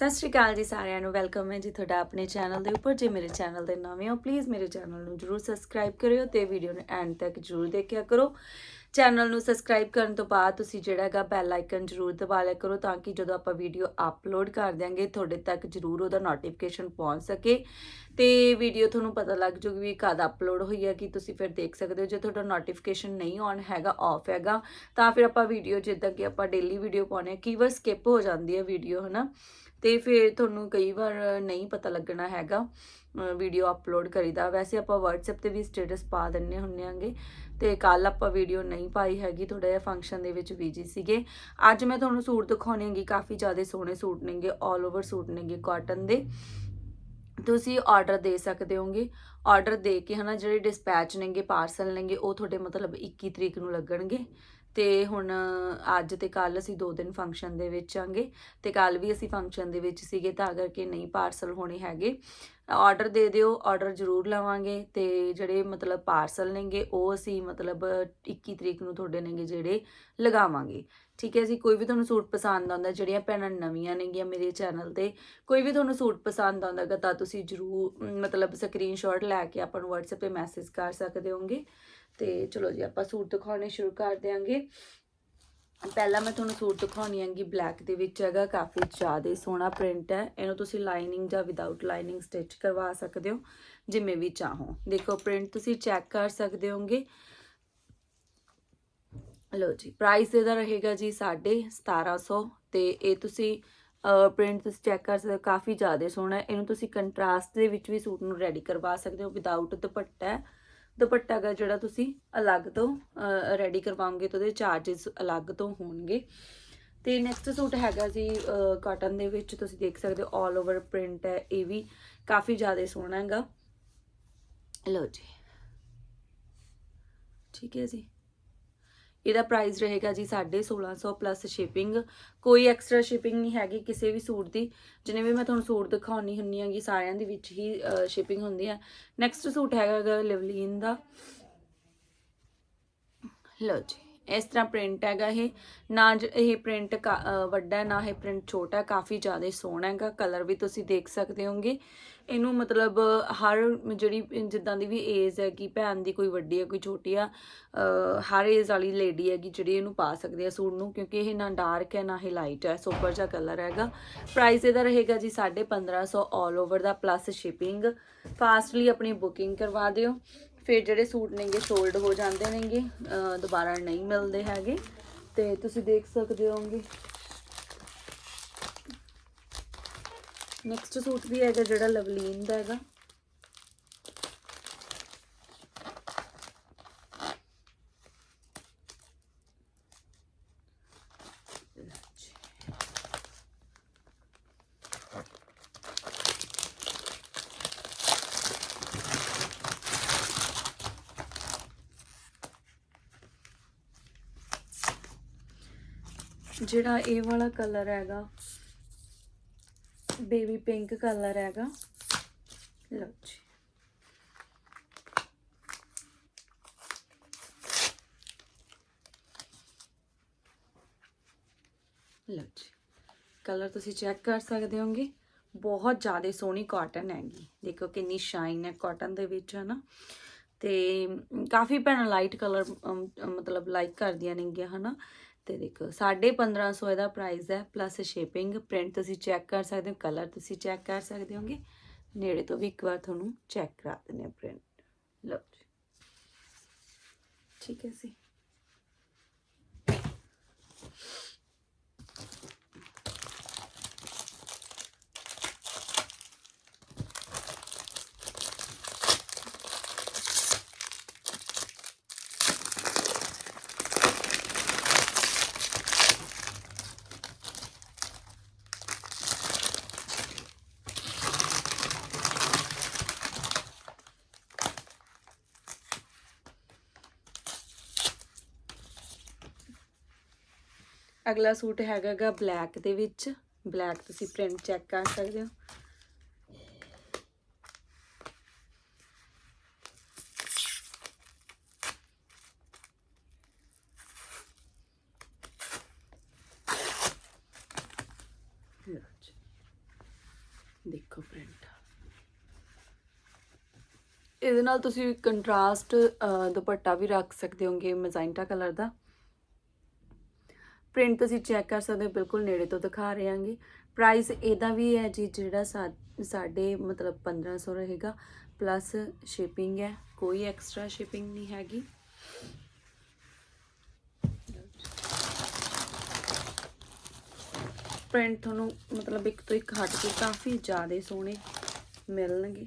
ਸਤਿ ਸ਼੍ਰੀ ਅਕਾਲ ਜੀ ਸਾਰਿਆਂ ਨੂੰ, ਵੈਲਕਮ ਹੈ ਜੀ ਤੁਹਾਡਾ ਆਪਣੇ ਚੈਨਲ ਦੇ ਉੱਪਰ। ਜੇ ਮੇਰੇ ਚੈਨਲ ਦੇ ਨਵੇਂ ਹੋ ਪਲੀਜ਼ ਮੇਰੇ ਚੈਨਲ ਨੂੰ ਜਰੂਰ ਸਬਸਕ੍ਰਾਈਬ ਕਰਿਓ ਤੇ ਵੀਡੀਓ ਨੂੰ ਐਂਡ ਤੱਕ ਜਰੂਰ ਦੇਖਿਆ ਕਰੋ। ਚੈਨਲ ਨੂੰ ਸਬਸਕ੍ਰਾਈਬ ਕਰਨ ਤੋਂ ਬਾਅਦ ਤੁਸੀਂ ਜਿਹੜਾ ਹੈਗਾ ਬੈਲ ਆਈਕਨ ਜਰੂਰ ਦਬਾ ਲਿਆ ਕਰੋ ਤਾਂ ਕਿ ਜਦੋਂ ਆਪਾਂ ਵੀਡੀਓ ਅਪਲੋਡ ਕਰ ਦਿਆਂਗੇ, ਤੁਹਾਡੇ ਤੱਕ ਜਰੂਰ ਉਹਦਾ ਨੋਟੀਫਿਕੇਸ਼ਨ ਪਹੁੰਚ ਸਕੇ। ਤੇ ਵੀਡੀਓ ਤੁਹਾਨੂੰ ਪਤਾ ਲੱਗ ਜੂਗੀ ਵੀ ਕਦ ਅਪਲੋਡ ਹੋਈ ਹੈ, ਕਿ ਤੁਸੀਂ ਫਿਰ ਦੇਖ ਸਕਦੇ ਹੋ। ਜੇ ਤੁਹਾਡਾ ਨੋਟੀਫਿਕੇਸ਼ਨ ਨਹੀਂ ਔਨ ਹੈਗਾ ਆਫ ਹੈਗਾ, ਤਾਂ ਫਿਰ ਆਪਾਂ ਵੀਡੀਓ ਜਿੱਦਾਂ ਕਿ ਆਪਾਂ ਡੇਲੀ ਵੀਡੀਓ ਪਾਉਨੇ ਆ ਕਈ ਵਾਰ ਸਕਿਪ ਹੋ ਜਾਂਦੀ ਹੈ ਵੀਡੀਓ ਹਨਾ? ਤੇ ਫਿਰ ਤੁਹਾਨੂੰ ਕਈ ਵਾਰ ਨਹੀਂ ਪਤਾ ਲੱਗਣਾ ਹੈਗਾ ਵੀਡੀਓ ਅਪਲੋਡ ਕਰੀਦਾ। ਵੈਸੇ ਆਪਾਂ WhatsApp ਤੇ ਵੀ ਸਟੇਟਸ ਪਾ ਦਿੰਨੇ ਹੁੰਨੇ ਆਂਗੇ ਤੇ ਕੱਲ ਆਪਾਂ ਵੀਡੀਓ ਨਹੀਂ ਪਾਈ ਹੈਗੀ ਥੋੜਾ ਜਿਹਾ ਫੰਕਸ਼ਨ ਦੇ ਵਿੱਚ ਬੀਜੀ ਸੀਗੇ। ਅੱਜ ਮੈਂ ਤੁਹਾਨੂੰ ਸੂਟ ਦਿਖਾਉਣੇ ਹੈਗੇ, ਕਾਫੀ ਜ਼ਿਆਦਾ ਸੋਹਣੇ ਸੂਟ ਨੇਗੇ 올 ਓਵਰ ਸੂਟ ਨੇਗੇ ਕਾਟਨ ਦੇ। ਤੁਸੀਂ ਆਰਡਰ ਦੇ ਸਕਦੇ ਹੋਗੇ। ਆਰਡਰ ਦੇ ਕੇ ਹਨਾ, ਜਿਹੜੇ ਡਿਸਪੈਚ ਨੇਗੇ ਪਾਰਸਲ ਨੇਗੇ, ਉਹ ਤੁਹਾਡੇ ਮਤਲਬ 21 ਤਰੀਕ ਨੂੰ ਲੱਗਣਗੇ। ਤੇ ਹੁਣ ਅੱਜ ਤੇ ਕੱਲ ਅਸੀਂ ਦੋ ਦਿਨ ਫੰਕਸ਼ਨ ਦੇ ਵਿੱਚ ਆਂਗੇ ਤੇ ਕੱਲ ਵੀ ਅਸੀਂ ਫੰਕਸ਼ਨ ਦੇ ਵਿੱਚ ਸੀਗੇ ਤਾਂ ਕਰਕੇ ਨਹੀਂ ਪਾਰਸਲ ਹੋਣੇ ਹੈਗੇ। ਆਰਡਰ ਦੇ ਦਿਓ ਆਰਡਰ ਜ਼ਰੂਰ ਲਵਾਂਗੇ ਤੇ ਜਿਹੜੇ ਮਤਲਬ ਪਾਰਸਲ ਨੇਗੇ ਉਹ ਅਸੀਂ ਮਤਲਬ 21 ਤਰੀਕ ਨੂੰ ਤੁਹਾਡੇ ਨੇਗੇ ਜਿਹੜੇ ਲਗਾਵਾਂਗੇ। ਠੀਕ ਹੈ ਜੀ, ਕੋਈ ਵੀ ਤੁਹਾਨੂੰ ਸੂਟ ਪਸੰਦ ਆਉਂਦਾ, ਜਿਹੜੀਆਂ ਭੈਣਾਂ ਨਵੀਆਂ ਨੇਗੀਆਂ ਮੇਰੇ ਚੈਨਲ ਤੇ, ਕੋਈ ਵੀ ਤੁਹਾਨੂੰ ਸੂਟ ਪਸੰਦ ਆਉਂਦਾਗਾ ਤਾਂ ਤੁਸੀਂ ਜ਼ਰੂਰ, ਮਤਲਬ ਸਕਰੀਨਸ਼ਾਟ ਲੈ ਕੇ ਆਪਾਂ ਨੂੰ WhatsApp ਤੇ ਮੈਸੇਜ ਕਰ ਸਕਦੇ ਹੋਗੇ। ਤੇ ਚਲੋ ਜੀ, ਆਪਾਂ ਸੂਟ ਦਿਖਾਉਣੇ ਸ਼ੁਰੂ ਕਰ ਦਿਆਂਗੇ। ਪਹਿਲਾਂ ਮੈਂ ਤੁਹਾਨੂੰ ਸੂਟ ਦਿਖਾਉਣੀ ਆਂਗੀ ਬਲੈਕ ਦੇ ਵਿੱਚ ਹੈਗਾ, ਕਾਫੀ ਜ਼ਿਆਦਾ ਸੋਹਣਾ ਪ੍ਰਿੰਟ ਹੈ। ਇਹਨੂੰ ਤੁਸੀਂ ਲਾਈਨਿੰਗ ਜਾਂ ਵਿਦਆਊਟ ਲਾਈਨਿੰਗ ਸਟਿਚ ਕਰਵਾ ਸਕਦੇ ਹੋ, ਜਿਵੇਂ ਵੀ ਚਾਹੋ। ਦੇਖੋ, ਪ੍ਰਿੰਟ ਤੁਸੀਂ ਚੈੱਕ ਕਰ ਸਕਦੇ ਹੋਗੇ। ਲੋ ਜੀ, ਪ੍ਰਾਈਸ ਇਹਦਾ ਰਹੇਗਾ ਜੀ 1750 ਤੇ ਇਹ ਤੁਸੀਂ ਪ੍ਰਿੰਟ ਤੁਸੀਂ ਚੈੱਕ ਕਰ ਸਕਦੇ ਹੋ, ਕਾਫੀ ਜ਼ਿਆਦਾ ਸੋਹਣਾ ਇਹਨੂੰ ਤੁਸੀਂ ਕੰਟਰਾਸਟ ਦੇ ਵਿੱਚ ਵੀ ਸੂਟ ਨੂੰ ਰੈਡੀ ਕਰਵਾ ਸਕਦੇ ਹੋ, ਵਿਦਆਊਟ ਦੁਪੱਟਾ ਦੁਪੱਟਾ ਦਾ ਜਿਹੜਾ ਤੁਸੀਂ ਅਲੱਗ ਤੋਂ ਰੈਡੀ ਕਰਵਾਉਂਗੇ ਤਾਂ ਉਹਦੇ ਚਾਰजेस ਅਲੱਗ ਤੋਂ ਹੋਣਗੇ। ਤੇ ਨੈਕਸਟ ਸੂਟ ਹੈਗਾ ਜੀ ਕਾਟਨ ਦੇ ਵਿੱਚ ਤੁਸੀਂ ਦੇਖ ਸਕਦੇ ਹੋ 올 ਓਵਰ ਪ੍ਰਿੰਟ ਹੈ, ਇਹ ਵੀ ਕਾਫੀ ਜ਼ਿਆਦਾ ਸੋਹਣਾ ਹੈਗਾ। ਲਓ ਜੀ। ਠੀਕ ਹੈ ਜੀ। ਇਹਦਾ ਪ੍ਰਾਈਸ ਰਹੇਗਾ ਜੀ 1650 ਪਲੱਸ ਸ਼ਿਪਿੰਗ ਕੋਈ ਐਕਸਟਰਾ ਸ਼ਿਪਿੰਗ ਨਹੀਂ ਹੈਗੀ ਕਿਸੇ ਵੀ ਸੂਟ ਦੀ। ਜਿਨੇ ਵੀ ਮੈਂ ਤੁਹਾਨੂੰ ਸੂਟ ਦਿਖਾਉਣੀ ਹੁੰਨੀ ਹੈਗੀ ਸਾਰਿਆਂ ਦੇ ਵਿੱਚ ਹੀ ਸ਼ਿਪਿੰਗ ਹੁੰਦੀ ਹੈ ਨੈਕਸਟ ਸੂਟ ਹੈਗਾ ਲਿਵਲੀਨ ਦਾ। ਲਓ ਜੀ। ਇਸ ਤਰ੍ਹਾਂ ਪ੍ਰਿੰਟ ਹੈਗਾ ਇਹ। ਨਾ ਇਹ ਪ੍ਰਿੰਟ ਵੱਡਾ ਨਾ ਇਹ ਪ੍ਰਿੰਟ ਛੋਟਾ ਕਾਫੀ ਜ਼ਿਆਦਾ ਸੋਹਣਾ ਹੈਗਾ। ਕਲਰ ਵੀ ਤੁਸੀਂ ਦੇਖ ਸਕਦੇ ਹੋਗੇ ਇਹਨੂੰ ਮਤਲਬ ਹਰ ਜਿਹੜੀ, ਜਿੱਦਾਂ ਦੀ ਵੀ ਏਜ ਹੈ ਕਿ ਭੈਣ ਦੀ ਕੋਈ ਵੱਡੀ ਹੈ, ਕੋਈ ਛੋਟੀ ਆ ਹਰ ਏਜ ਵਾਲੀ ਲੇਡੀ ਹੈਗੀ, ਜਿਹੜੀ ਇਹਨੂੰ ਪਾ ਸਕਦੇ ਆ ਸੂਟ ਨੂੰ, ਕਿਉਂਕਿ ਇਹ ਨਾ ਡਾਰਕ ਹੈ, ਨਾ ਇਹ ਲਾਈਟ ਹੈ ਸੁਪਰ ਜਿਹਾ ਕਲਰ ਹੈਗਾ। ਪ੍ਰਾਈਸ ਇਹਦਾ ਰਹੇਗਾ ਜੀ 1550 ਆਲ ਓਵਰ ਦਾ ਪਲੱਸ ਸ਼ਿਪਿੰਗ ਫਾਸਟਲੀ ਆਪਣੀ ਬੁਕਿੰਗ ਕਰਵਾ ਦਿਓ। ਫਿਰ ਜਿਹੜੇ ਸੂਟ ਨੇਗੇ ਸੋਲਡ ਹੋ ਜਾਂਦੇ ਨੇਗੇ ਦੁਬਾਰਾ ਨਹੀਂ ਮਿਲਦੇ ਹੈਗੇ। ਤੇ ਤੁਸੀਂ ਦੇਖ ਸਕਦੇ ਹੋਗੇ ਨੈਕਸਟ ਸੂਟ ਵੀ ਹੈਗਾ ਜਿਹੜਾ ਲਵਲੀਨ ਦਾ ਹੈਗਾ। ਜਿਹੜਾ ਇਹ ਵਾਲਾ ਕਲਰ ਹੈਗਾ ਬੇਬੀ ਪਿੰਕ ਕਲਰ ਹੈਗਾ। ਲਓ ਜੀ। ਲਓ ਜੀ। ਕਲਰ ਤੁਸੀਂ ਚੈੱਕ ਕਰ ਸਕਦੇ ਹੋਗੇ। ਬਹੁਤ ਜ਼ਿਆਦਾ ਸੋਹਣੀ ਕਾਟਨ ਹੈਗੀ। ਦੇਖੋ ਕਿੰਨੀ ਸ਼ਾਈਨ ਹੈ ਕਾਟਨ ਦੇ ਵਿੱਚ ਹੈ ਨਾ ਤੇ ਕਾਫੀ ਭੈਣਾਂ ਲਾਈਟ ਕਲਰ ਮਤਲਬ ਲਾਈਕ ਕਰਦੀਆਂ ਨੇਗੀਆਂ, ਹਨਾ। ਤੇ ਦੇਖੋ 1550 ਇਹਦਾ ਪ੍ਰਾਈਸ ਹੈ ਪਲੱਸ ਸ਼ਿਪਿੰਗ ਪ੍ਰਿੰਟ ਤੁਸੀਂ ਚੈੱਕ ਕਰ ਸਕਦੇ ਹੋ ਕਲਰ ਤੁਸੀਂ ਚੈੱਕ ਕਰ ਸਕਦੇ ਹੋਗੇ। ਨੇੜੇ ਤੋਂ ਵੀ ਇੱਕ ਵਾਰ ਤੁਹਾਨੂੰ ਚੈੱਕ ਕਰਾ ਦਿੰਦੇ ਆ ਪ੍ਰਿੰਟ ਲਓ ਜੀ। ਠੀਕ ਹੈ ਜੀ। ਅਗਲਾ ਸੂਟ ਹੈਗਾਗਾ ਬਲੈਕ ਦੇ ਵਿੱਚ। ਬਲੈਕ ਤੁਸੀਂ ਪ੍ਰਿੰਟ ਚੈੱਕ ਕਰ ਸਕਦੇ ਹੋ। ਦੇਖੋ ਪ੍ਰਿੰਟ। ਇਹਦੇ ਨਾਲ ਤੁਸੀਂ ਕੰਟਰਾਸਟ ਦੁਪੱਟਾ ਵੀ ਰੱਖ ਸਕਦੇ ਹੋਗੇ ਮਜ਼ਾਇੰਟਾ ਕਲਰ ਦਾ। ਪ੍ਰਿੰਟ ਤੁਸੀਂ ਚੈੱਕ ਕਰ ਸਕਦੇ ਹੋ, ਬਿਲਕੁਲ ਨੇੜੇ ਤੋਂ ਦਿਖਾ ਰਹੇ ਹਾਂਗੇ। ਪ੍ਰਾਈਸ ਇਹਦਾ ਵੀ ਹੈ ਜੀ, ਜਿਹੜਾ ਸਾ- ਸਾਡੇ ਮਤਲਬ 1500 ਰਹੇਗਾ ਪਲੱਸ ਸ਼ਿਪਿੰਗ ਹੈ, ਕੋਈ ਐਕਸਟਰਾ ਸ਼ਿਪਿੰਗ ਨਹੀਂ ਹੈਗੀ। ਪ੍ਰਿੰਟ ਤੁਹਾਨੂੰ ਮਤਲਬ ਇੱਕ ਤੋਂ ਇੱਕ ਹਟ ਕੇ ਕਾਫੀ ਜ਼ਿਆਦਾ ਸੋਹਣੇ ਮਿਲਣਗੇ।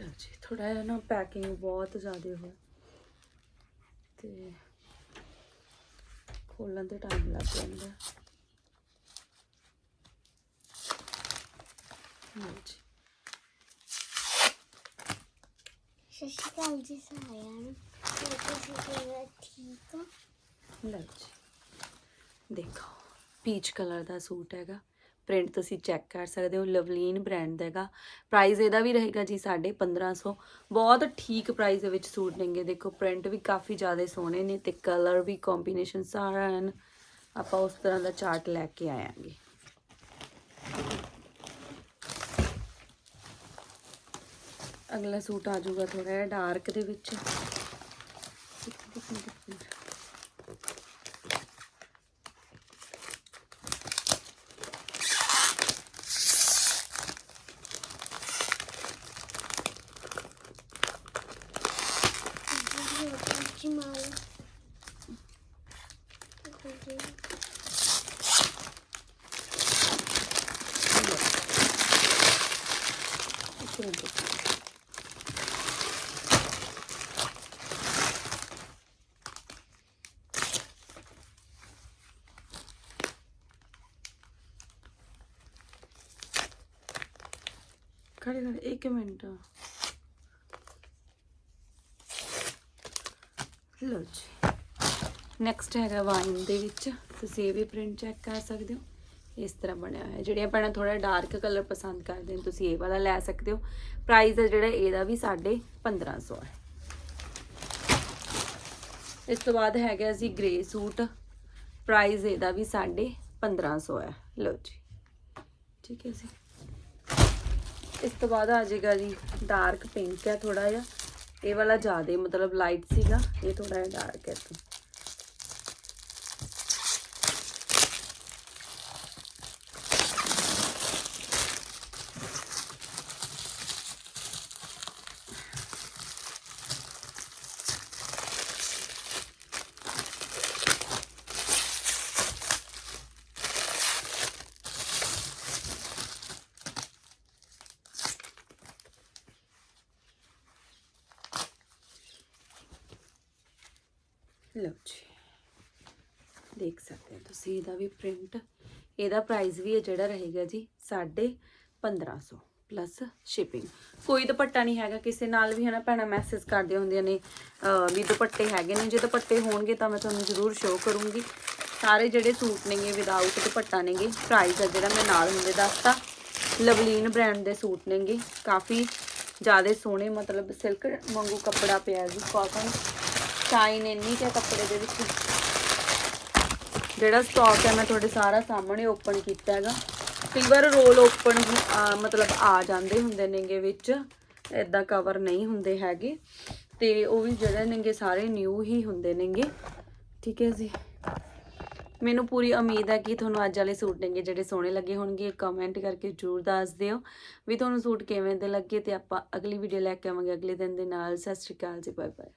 ਲਓ ਜੀ ਥੋੜਾ ਜਿਹਾ ਨਾ ਪੈਕਿੰਗ ਬਹੁਤ ਜ਼ਿਆਦਾ ਹੋਇਆ। ਤੇ ਖੋਲਣ ਤੇ ਟਾਈਮ ਲੱਗ ਜਾਂਦਾ। ਲਓ ਜੀ ਸਤਿ ਸ਼੍ਰੀ ਅਕਾਲ ਜੀ ਸਾਰਿਆਂ ਨੂੰ। ਹੋਰ ਤੁਸੀਂ ਕਿਵੇਂ ਠੀਕ ਹੋ? ਲਓ ਜੀ ਦੇਖੋ ਪੀਚ ਕਲਰ ਦਾ ਸੂਟ ਹੈਗਾ। ਪ੍ਰਿੰਟ ਤੁਸੀਂ ਚੈੱਕ ਕਰ ਸਕਦੇ ਹੋ, ਲਵਲੀਨ ਬ੍ਰਾਂਡ ਦਾ ਹੈਗਾ। ਪ੍ਰਾਈਸ ਇਹਦਾ ਵੀ ਰਹੇਗਾ ਜੀ 1550 ਬਹੁਤ ਠੀਕ ਪ੍ਰਾਈਸ ਦੇ ਵਿੱਚ ਸੂਟ ਨੇਗੇ, ਦੇਖੋ ਪ੍ਰਿੰਟ ਵੀ ਕਾਫੀ ਜ਼ਿਆਦਾ ਸੋਹਣੇ ਨੇ ਤੇ ਕਲਰ ਵੀ ਕੰਬੀਨੇਸ਼ਨ ਸਾਰਾ ਹਨ ਆਪਾਂ ਉਸ ਤਰ੍ਹਾਂ ਦਾ ਚਾਰਟ ਲੈ ਕੇ ਆਵਾਂਗੇ ਅਗਲਾ ਸੂਟ ਆ ਜਾਊਗਾ ਥੋੜਾ ਜਿਹਾ ਡਾਰਕ ਦੇ ਵਿੱਚ ਇੱਕ ਮਿੰਟ, ਇੱਕ ਮਿੰਟ। ਵੀਡੀਓ ਵਿੱਚ ਮਾਲ ਇੱਕ ਮਿੰਟ ਖੜੇ ਖੜੇ ਇੱਕ ਮਿੰਟ ਲਓ ਜੀ ਨੈਕਸਟ ਹੈਗਾ ਵਾਈਨ ਦੇ ਵਿੱਚ। ਤੁਸੀਂ ਇਹ ਵੀ ਪ੍ਰਿੰਟ ਚੈੱਕ ਕਰ ਸਕਦੇ ਹੋ। ਇਸ ਤਰ੍ਹਾਂ ਬਣਿਆ ਹੋਇਆ। ਜਿਹੜੀਆਂ ਭੈਣਾਂ ਥੋੜਾ ਡਾਰਕ ਕਲਰ ਪਸੰਦ ਕਰਦੇ ਨੇ ਤੁਸੀਂ ਇਹ ਵਾਲਾ ਲੈ ਸਕਦੇ ਹੋ। ਪ੍ਰਾਈਸ ਹੈ ਜਿਹੜਾ ਇਹਦਾ ਵੀ ਸਾਡੇ 1500 ਹੈ। ਇਸ ਤੋਂ ਬਾਅਦ ਹੈਗਾ ਜੀ ਗ੍ਰੇ ਸੂਟ ਪ੍ਰਾਈਸ ਇਹਦਾ ਵੀ ਸਾਡੇ 1500 ਹੈ। ਲਓ ਜੀ। ਠੀਕ ਹੈ ਜੀ। ਇਸ ਤੋਂ ਬਾਅਦ ਆ ਜਾਏਗਾ ਜੀ ਡਾਰਕ ਪਿੰਕ ਹੈ ਥੋੜਾ ਜਿਹਾ। ਇਹ ਵਾਲਾ ਜ਼ਿਆਦਾ ਮਤਲਬ ਲਾਈਟ ਸੀਗਾ, ਇਹ ਥੋੜਾ ਜਿਹਾ ਡਾਰਕ ਹੈ ਤੋਂ ਲਓ ਜੀ ਦੇਖ ਸਕਦੇ ਹੋ ਤੁਸੀਂ, ਇਹਦਾ ਵੀ ਪ੍ਰਿੰਟ ਇਹਦਾ ਪ੍ਰਾਈਸ ਵੀ ਹੈ ਜਿਹੜਾ ਰਹੇਗਾ ਜੀ 1550 ਪਲੱਸ ਸ਼ਿਪਿੰਗ ਕੋਈ ਦੁਪੱਟਾ ਨਹੀਂ ਹੈਗਾ, ਕਿਸੇ ਨਾਲ ਵੀ ਹਨਾ ਭੈਣਾਂ ਮੈਸੇਜ ਕਰਦੇ ਹੁੰਦੀਆਂ ਨੇ ਵੀ ਦੁਪੱਟੇ ਹੈਗੇ ਨੇ, ਜੇ ਦੁਪੱਟੇ ਹੋਣਗੇ ਤਾਂ ਮੈਂ ਤੁਹਾਨੂੰ ਜ਼ਰੂਰ ਸ਼ੋਅ ਕਰੂੰਗੀ। ਸਾਰੇ ਜਿਹੜੇ ਸੂਟ ਨੇਗੇ ਵਿਦਆਊਟ ਦੁਪੱਟਾ ਨੇਗੇ ਪ੍ਰਾਈਸ ਹੈ ਜਿਹੜਾ ਮੈਂ ਨਾਲ ਹੁੰਦੇ ਦੱਸਤਾ, ਲਵਲੀਨ ਬ੍ਰਾਂਡ ਦੇ ਸੂਟ ਨੇਗੇ, ਕਾਫੀ ਜ਼ਿਆਦਾ ਸੋਹਣੇ, ਮਤਲਬ ਸਿਲਕ ਵਾਂਗੂ ਕੱਪੜਾ ਪਿਆ ਜੀ ਕਾਟਨ ਸ਼ਾਈਨ ਇੰਨੀ ਕਿ ਕੱਪੜੇ ਦੇ ਵਿੱਚ। ਜਿਹੜਾ ਸਟਾਕ ਹੈ, ਮੈਂ ਤੁਹਾਡੇ ਸਾਰਾ ਸਾਹਮਣੇ ਓਪਨ ਕੀਤਾ ਹੈਗਾ। ਕਈ ਵਾਰ ਰੋਲ ਓਪਨ ਮਤਲਬ ਆ ਜਾਂਦੇ ਹੁੰਦੇ ਨੇਗੇ ਵਿੱਚ। ਇਦਾਂ ਕਵਰ ਨਹੀਂ ਹੁੰਦੇ ਹੈਗੇ। ਤੇ ਉਹ ਵੀ ਜਿਹੜੇ ਨੇਗੇ, ਸਾਰੇ ਨਿਊ ਹੀ ਹੁੰਦੇ ਨੇਗੇ। ਠੀਕ ਹੈ ਜੀ। ਮੈਨੂੰ ਪੂਰੀ ਉਮੀਦ ਹੈ ਕਿ ਤੁਹਾਨੂੰ ਅੱਜ ਵਾਲੇ ਸੂਟ ਨੇਗੇ ਜਿਹੜੇ ਸੋਹਣੇ ਲੱਗੇ ਹੋਣਗੇ। ਕਮੈਂਟ ਕਰਕੇ ਜਰੂਰ ਦੱਸ ਦਿਓ ਵੀ ਤੁਹਾਨੂੰ ਸੂਟ ਕਿਵੇਂ ਦੇ ਲੱਗੇ ਤੇ ਆਪਾਂ ਅਗਲੀ ਵੀਡੀਓ ਲੈ ਕੇ ਆਵਾਂਗੇ। ਅਗਲੇ ਦਿਨ ਦੇ ਨਾਲ, ਸਤਿ ਸ਼੍ਰੀ ਅਕਾਲ ਜੀ ਬਾਏ ਬਾਏ